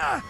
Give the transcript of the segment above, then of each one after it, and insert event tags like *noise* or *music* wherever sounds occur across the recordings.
Tamam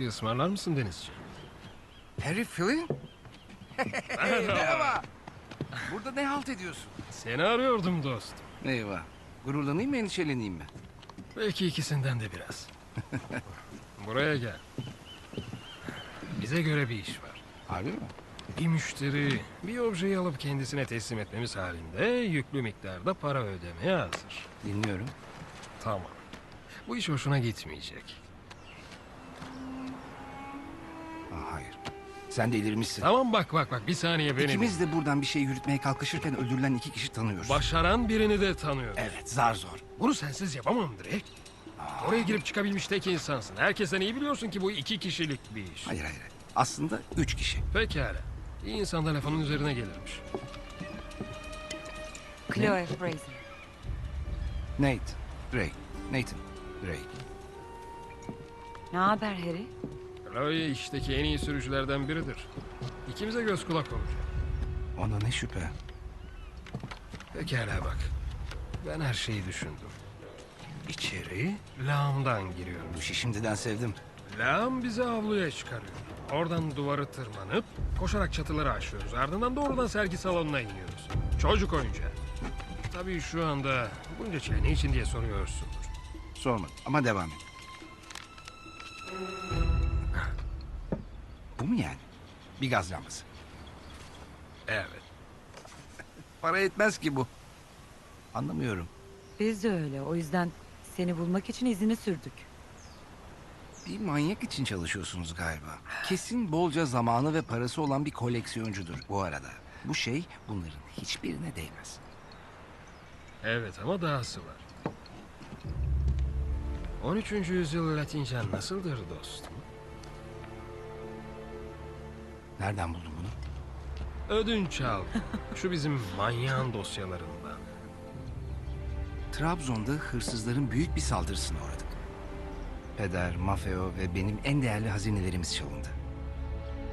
İçki ısmarlar mısın denizci? Harry Flynn? *laughs* Merhaba. Burada ne halt ediyorsun? Seni arıyordum dostum. Eyvah. Gururlanayım mı endişeleneyim mi? Belki ikisinden de biraz. *laughs* Buraya gel. Bize göre bir iş var. Harbi mi? Bir müşteri bir objeyi alıp kendisine teslim etmemiz halinde yüklü miktarda para ödemeye hazır. Dinliyorum. Tamam. Bu iş hoşuna gitmeyecek. Aa, hayır. Sen delirmişsin. Tamam bak bak bak bir saniye beni. İkimiz de buradan bir şey yürütmeye kalkışırken öldürülen iki kişi tanıyoruz. Başaran birini de tanıyorum. Evet, zar zor. Bunu sensiz yapamam direkt. Oraya girip çıkabilmiş tek insansın. Herkesten iyi biliyorsun ki bu iki kişilik bir iş. Hayır hayır. Aslında üç kişi. Pekala. İyi insan da lafının üzerine gelirmiş. Chloe Fraser. Nate, Drake, Nathan, Drake. Ne haber Harry? Chloe işteki en iyi sürücülerden biridir. İkimize göz kulak olacak. Ona ne şüphe. Pekala bak. Ben her şeyi düşündüm. İçeri lağımdan. Bu işi şimdiden sevdim. Lağım bizi avluya çıkarıyor. Oradan duvarı tırmanıp koşarak çatıları aşıyoruz. Ardından doğrudan sergi salonuna iniyoruz. Çocuk oyuncağı. Tabii şu anda bunca çile ne için diye soruyorsundur. Sormadım ama devam et. Bu mu yani? Bir gaz lambası. Evet. *laughs* Para etmez ki bu. Anlamıyorum. Biz de öyle. O yüzden seni bulmak için izini sürdük. Bir manyak için çalışıyorsunuz galiba. Kesin bolca zamanı ve parası olan bir koleksiyoncudur bu arada. Bu şey bunların hiçbirine değmez. Evet ama dahası var. 13. yüzyıl Latince nasıldır dostum? Nereden buldun bunu? Ödünç al. Şu bizim manyağın dosyalarından. Trabzon'da hırsızların büyük bir saldırısına uğradık. Peder, Mafeo ve benim en değerli hazinelerimiz çalındı.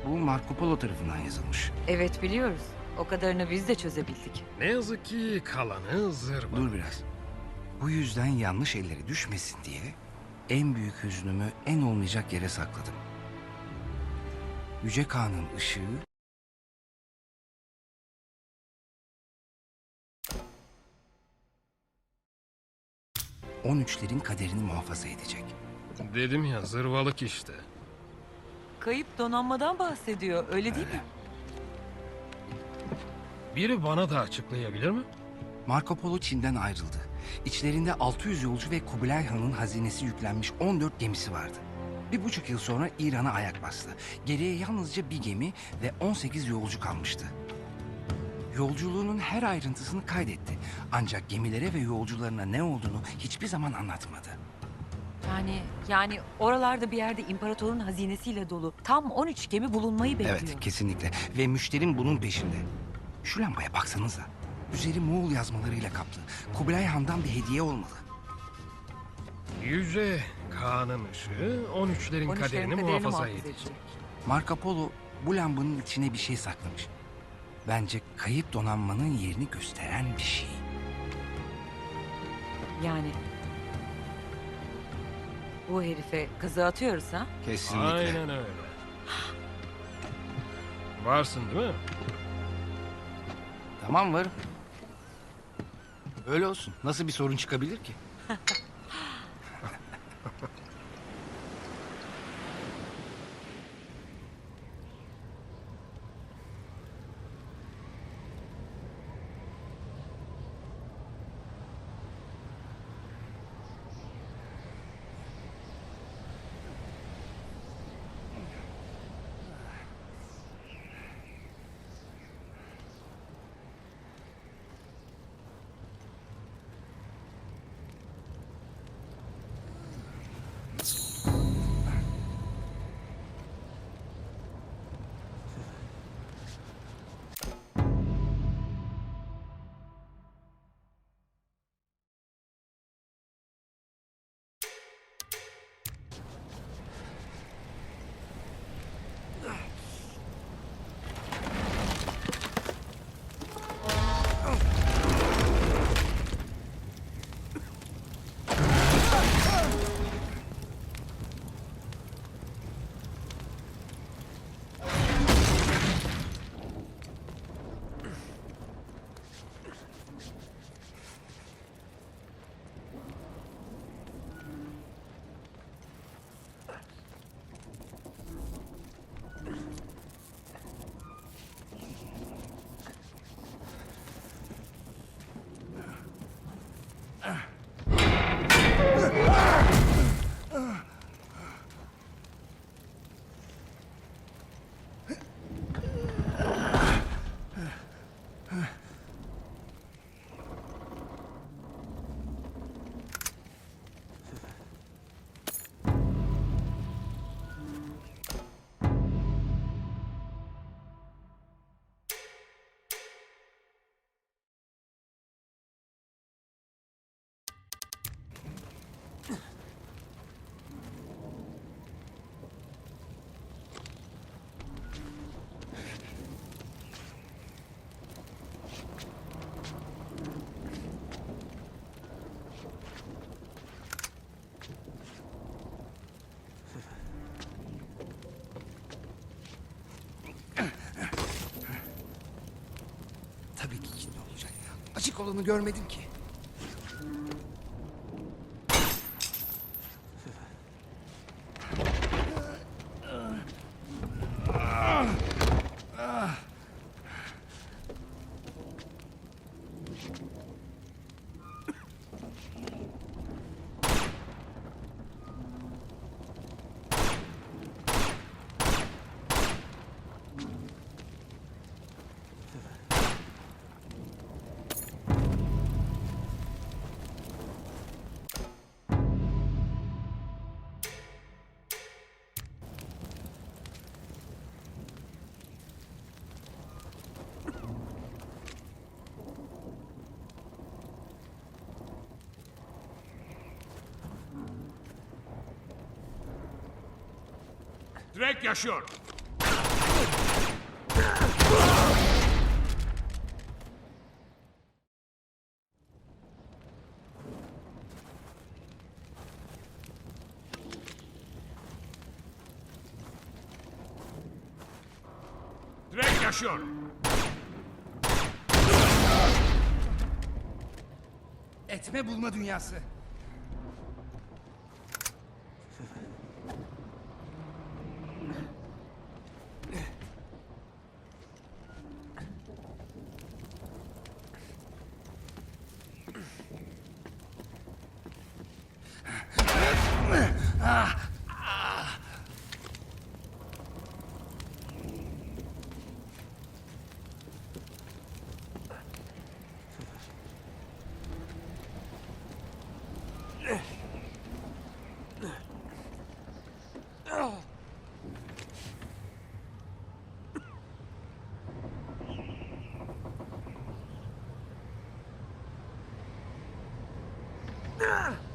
Bu Marco Polo tarafından yazılmış. Evet biliyoruz. O kadarını biz de çözebildik. Ne yazık ki kalanı zırva. Dur biraz. Bu yüzden yanlış ellere düşmesin diye en büyük hüznümü en olmayacak yere sakladım. Yüce Kağan'ın ışığı on üçlerin kaderini muhafaza edecek. Dedim ya zırvalık işte. Kayıp donanmadan bahsediyor. Öyle değil mi? Biri bana da açıklayabilir mi? Marco Polo Çin'den ayrıldı. İçlerinde 600 yolcu ve Kubilay Han'ın hazinesi yüklenmiş 14 gemisi vardı. Bir buçuk yıl sonra İran'a ayak bastı. Geriye yalnızca bir gemi ve 18 yolcu kalmıştı. Yolculuğunun her ayrıntısını kaydetti. Ancak gemilere ve yolcularına ne olduğunu hiçbir zaman anlatmadı. Yani yani oralarda bir yerde imparatorun hazinesiyle dolu tam 13 gemi bulunmayı bekliyor. Evet, kesinlikle. Ve müşterim bunun peşinde. Şu lambaya baksanıza. Üzeri Moğol yazmalarıyla kaplı. Kubilay Han'dan bir hediye olmalı. Yüce Kaan'ın ışığı 13'lerin 13'lerin kaderini, muhafaza edecek. Marco Polo bu lambanın içine bir şey saklamış. Bence kayıp donanmanın yerini gösteren bir şey. Yani bu herife kazı atıyoruz ha? Kesinlikle. Aynen öyle. Varsın değil mi? Tamam varım. Öyle olsun. Nasıl bir sorun çıkabilir ki? *laughs* Olanı görmedim ki. Drake yaşıyor. Drake yaşıyor. Etme bulma dünyası. Ah!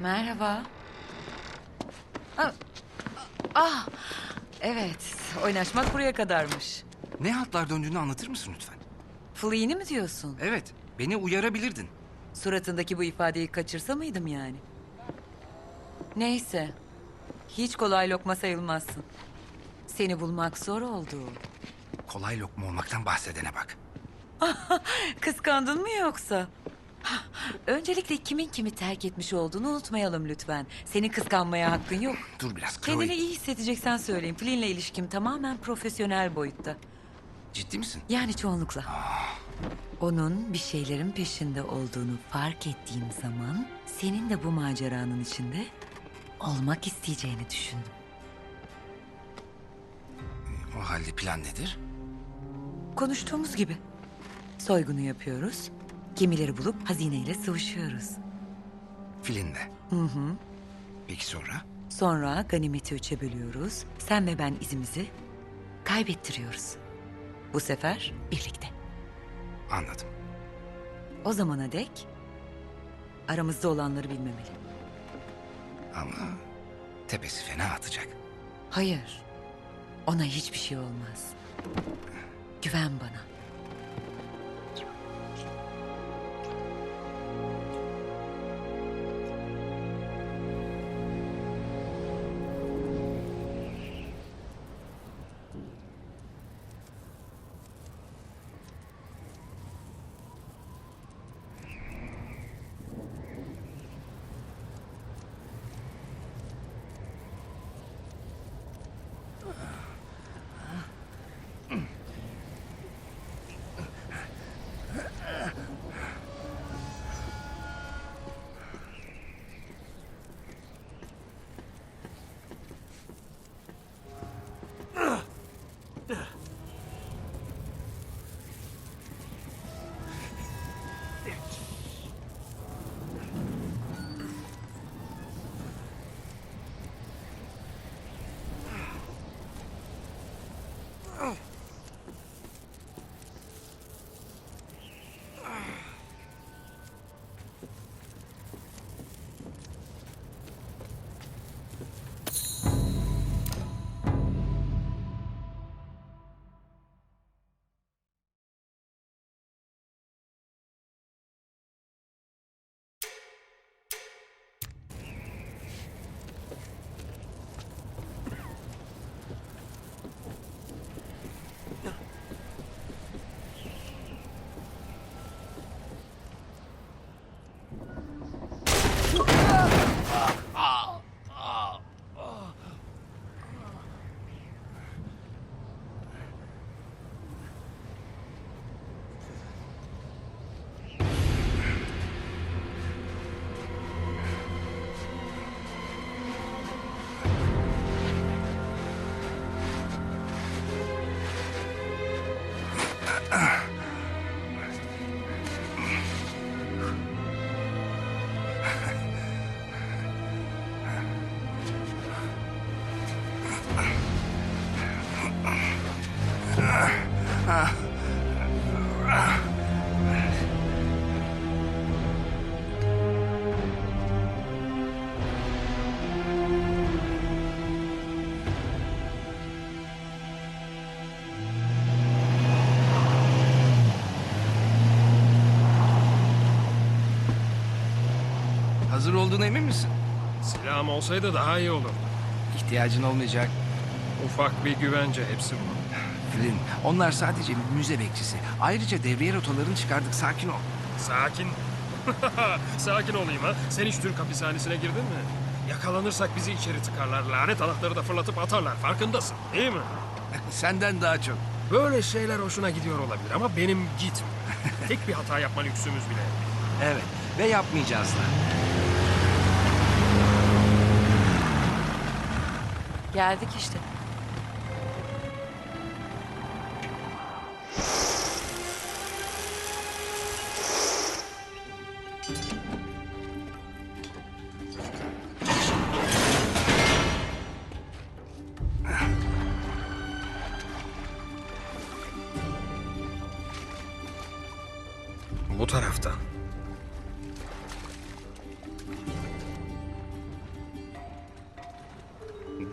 Merhaba. Ah, ah, evet. Oynaşmak buraya kadarmış. Ne hatlar döndüğünü anlatır mısın lütfen? Flea'ni mi diyorsun? Evet, beni uyarabilirdin. Suratındaki bu ifadeyi kaçırsa mıydım yani? Neyse. Hiç kolay lokma sayılmazsın. Seni bulmak zor oldu. Kolay lokma olmaktan bahsedene bak. *laughs* Kıskandın mı yoksa? Öncelikle kimin kimi terk etmiş olduğunu unutmayalım lütfen. Senin kıskanmaya hakkın yok. Dur biraz Chloe. Kendini iyi hissedeceksen söyleyeyim. Flynn'le ilişkim tamamen profesyonel boyutta. Ciddi misin? Yani çoğunlukla. Onun bir şeylerin peşinde olduğunu fark ettiğim zaman... ...senin de bu maceranın içinde olmak isteyeceğini düşündüm. O halde plan nedir? Konuştuğumuz gibi. Soygunu yapıyoruz. Gemileri bulup hazineyle sıvışıyoruz. Filinde. Hı hı. Peki sonra? Sonra ganimeti üçe bölüyoruz. Sen ve ben izimizi kaybettiriyoruz. Bu sefer birlikte. Anladım. O zamana dek aramızda olanları bilmemeli. Ama tepesi fena atacak. Hayır. Ona hiçbir şey olmaz. Güven bana. Olduğuna emin misin? Silahım olsaydı daha iyi olurdu. İhtiyacın olmayacak. Ufak bir güvence hepsi bu. Flynn, onlar sadece müze bekçisi. Ayrıca devriye rotalarını çıkardık. Sakin ol. Sakin. *laughs* Sakin olayım ha. Sen hiç Türk hapishanesine girdin mi? Yakalanırsak bizi içeri tıkarlar. Lanet anahtarı da fırlatıp atarlar. Farkındasın değil mi? *laughs* Senden daha çok. Böyle şeyler hoşuna gidiyor olabilir ama benim gitmiyor. Tek bir hata yapma lüksümüz bile. Evet ve yapmayacağız da. Geldik işte.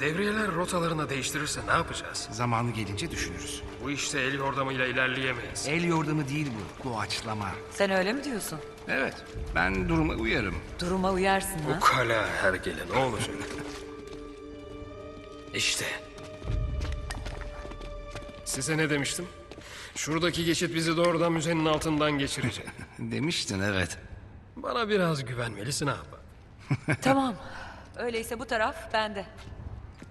Devriyeler rotalarını değiştirirse ne yapacağız? Zamanı gelince düşünürüz. Bu işte el yordamıyla ilerleyemeyiz. El yordamı değil bu, doğaçlama. Sen öyle mi diyorsun? Evet, ben duruma uyarım. Duruma uyarsın ha? Ukala hergele ne olacak? İşte. Size ne demiştim? Şuradaki geçit bizi doğrudan müzenin altından geçirecek. *laughs* Demiştin evet. Bana biraz güvenmelisin abi. tamam. Öyleyse bu taraf bende.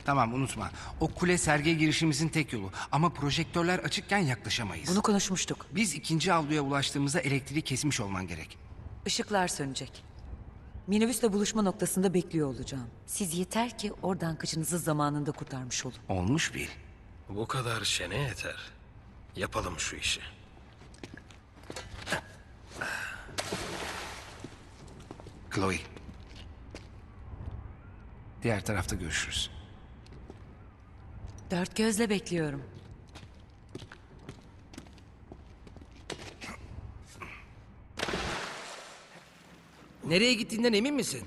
Tamam unutma. O kule sergiye girişimizin tek yolu. Ama projektörler açıkken yaklaşamayız. Bunu konuşmuştuk. Biz ikinci avluya ulaştığımızda elektriği kesmiş olman gerek. Işıklar sönecek. Minibüsle buluşma noktasında bekliyor olacağım. Siz yeter ki oradan kıçınızı zamanında kurtarmış olun. Olmuş bil. Bu kadar şene yeter. Yapalım şu işi. Chloe. Diğer tarafta görüşürüz. Dört gözle bekliyorum. Nereye gittiğinden emin misin?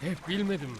Hep bilmedim.